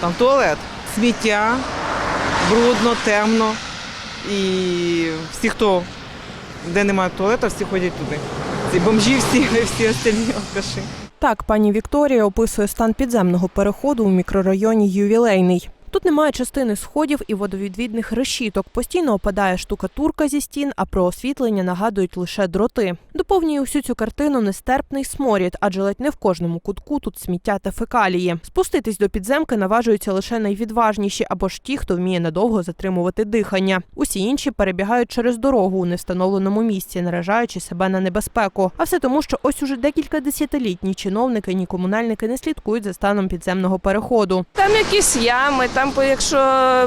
Там туалет, сміття, брудно, темно. І всі, хто де немає туалету, всі ходять туди. Ці бомжі, всі, всі остальні алкаші. Так, пані Вікторія описує стан підземного переходу у мікрорайоні Ювілейний. Тут немає частини сходів і водовідвідних решіток. Постійно опадає штукатурка зі стін, а про освітлення нагадують лише дроти. Доповнює усю цю картину нестерпний сморід, адже ледь не в кожному кутку тут сміття та фекалії. Спуститись до підземки наважуються лише найвідважніші або ж ті, хто вміє надовго затримувати дихання. Усі інші перебігають через дорогу у невстановленому місці, наражаючи себе на небезпеку. А все тому, що ось уже декілька десятиліть ні чиновники, ні комунальники не слідкують за станом підземного переходу. Там якісь ями, там, якщо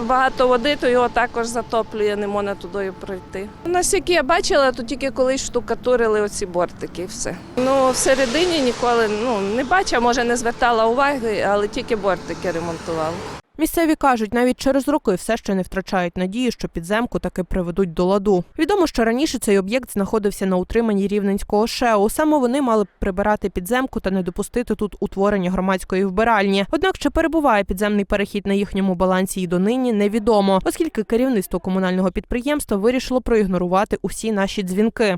багато води, то його також затоплює, не можна туди пройти. Наскільки я бачила, то тільки колись штукатурили оці бортики, все. Ну, всередині ніколи ну, не бачила, може не звертала уваги, але тільки бортики ремонтували. Місцеві кажуть, навіть через роки все ще не втрачають надії, що підземку таки приведуть до ладу. Відомо, що раніше цей об'єкт знаходився на утриманні рівненського ШЕО. Саме вони мали прибирати підземку та не допустити тут утворення громадської вбиральні. Однак, чи перебуває підземний перехід на їхньому балансі і донині, невідомо, оскільки керівництво комунального підприємства вирішило проігнорувати усі наші дзвінки.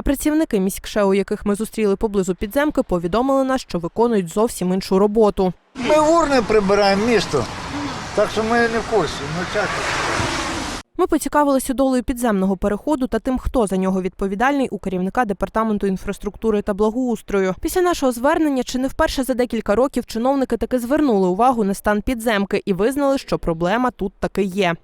А працівники міськшеу, яких ми зустріли поблизу підземки, повідомили нас, що виконують зовсім іншу роботу. Ми урни прибираємо місто, так що ми не в курсі. Ну, чесно. Ми поцікавилися долею підземного переходу та тим, хто за нього відповідальний у керівника департаменту інфраструктури та благоустрою. Після нашого звернення чи не вперше за декілька років чиновники таки звернули увагу на стан підземки і визнали, що проблема тут таки є.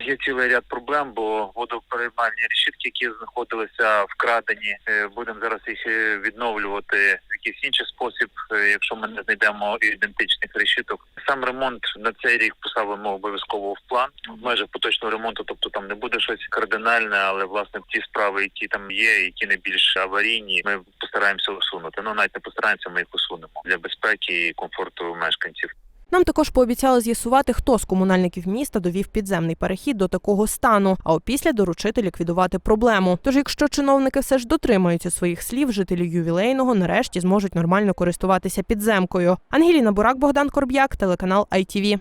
Є цілий ряд проблем, бо водоприймальні решітки, які знаходилися вкрадені, е, будемо зараз їх е, відновлювати в якийсь інший спосіб, е, якщо ми не знайдемо ідентичних решіток. Сам ремонт на цей рік поставимо обов'язково в план в межах поточного ремонту, тобто там не буде щось кардинальне, але власне ті справи, які там є, які найбільш аварійні, ми постараємося усунути. Ну навіть не постараємося, ми їх усунемо для безпеки і комфорту мешканців. Нам також пообіцяли з'ясувати, хто з комунальників міста довів підземний перехід до такого стану, а опісля доручити ліквідувати проблему. Тож, якщо чиновники все ж дотримаються своїх слів, жителі ювілейного нарешті зможуть нормально користуватися підземкою. Ангеліна Бурак, Богдан Корб'як, телеканал ITV.